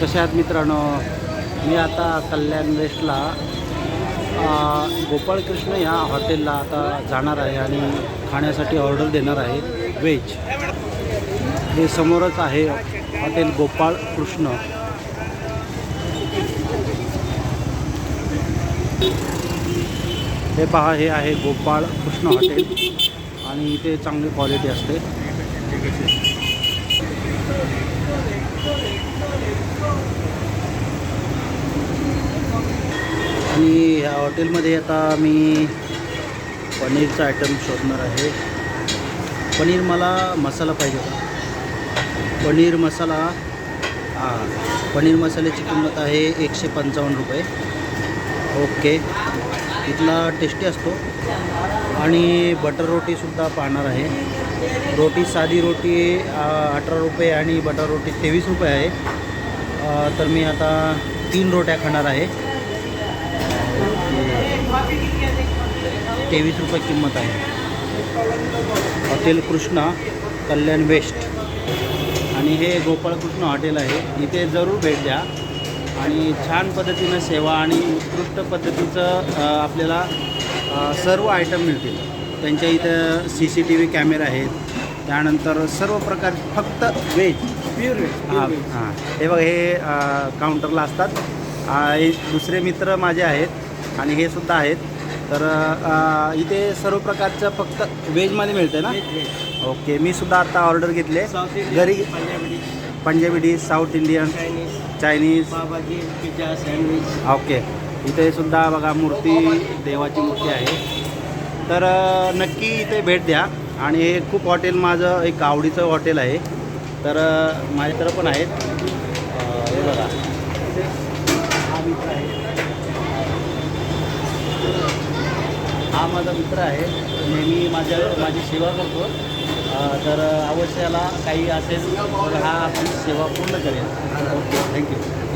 कसे आहात मित्रांनो? मी आता कल्याण वेस्टला गोपाळकृष्ण या हॉटेलला आता जाणार आहे आणि खाण्यासाठी ऑर्डर देणार आहे व्हेज. हे समोरच आहे हॉटेल गोपाळ कृष्ण हे पहा हे आहे गोपाळ कृष्ण हॉटेल आणि इथे चांगली क्वालिटी असते. आणि ह्या हॉटेलमध्ये आता मी पनीरचा आयटम शोधणार आहे. पनीर मला मसाला पाहिजे होता. पनीर मसाला हां पनीर मसाल्याची किंमत आहे एकशे पंचावन्न रुपये. ओके. इथला टेस्टी असतो. आणि बटर रोटीसुद्धा पाहणार आहे. रोटी साधी रोटी अठरा रुपये आणि बटर रोटी तेवीस रुपये आहे. तर मी आता तीन रोट्या खाणार आहे. तेवीस रुपये किंमत आहे. Hotel Krishna Kalyan west. आणि हे गोपाळकृष्ण हॉटेल आहे. इथे जरूर भेट द्या. आणि छान पद्धतीनं सेवा आणि उत्कृष्ट पद्धतीचं आपल्याला सर्व आयटम मिळतील. त्यांच्या इथं C C T V camera आहेत. त्यानंतर सर्व प्रकार फक्त व्हेज प्युअर हां हां. हे बघ हे काउंटरला असतात. दुसरे मित्र माझे आहेत. आणि हे सुद्धा आहेत. तर अ, इथे सर्व प्रकारचं फक्त व्हेजमध्ये मिळते ना? ओके मी सुद्धा आता ऑर्डर घेतले. साऊथ घरी Indian Punjabi Punjabi dish south Indian Chinese Chinese pav bhaji pizza sandwich okay इथे सुद्धा बघा मूर्ती देवाची मूर्ती आहे. तर अ, नक्की इथे भेट द्या. आणि हे खूप हॉटेल माझं एक आवडीचं हॉटेल आहे. तर अ, पण आहेत. अ, हे बघा. हा मित्र आहे. हा माझा मित्र आहे. नेहमी माझ्या माझी सेवा करतो. तर अवश्य याला काही असेल तर हा आपण सेवा पूर्ण करेल. Okay thank you.